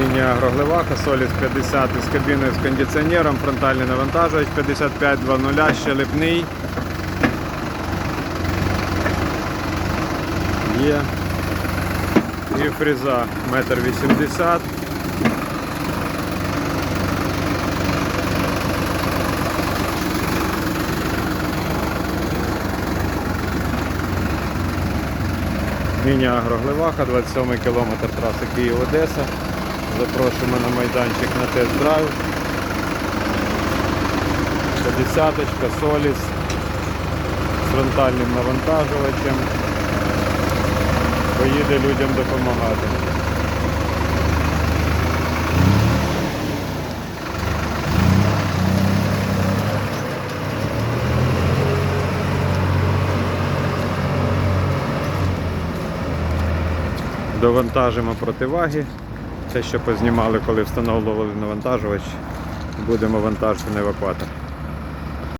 Міні-агроглеваха, Соліс 50 із кабіною з кондиціонером, фронтальний навантажувач 5520, щелепний. Є. І фреза 1,80 м. Міні-агроглеваха, 27 кілометр траси Київ-Одеса. Запрошуємо на майданчик на тест-драйв. 50-ка, Соліс з фронтальним навантажувачем. Поїде людям допомагати. Довантажимо противаги. Те, що познімали, коли встановлювали навантажувач, будемо вантажити на евакуатор.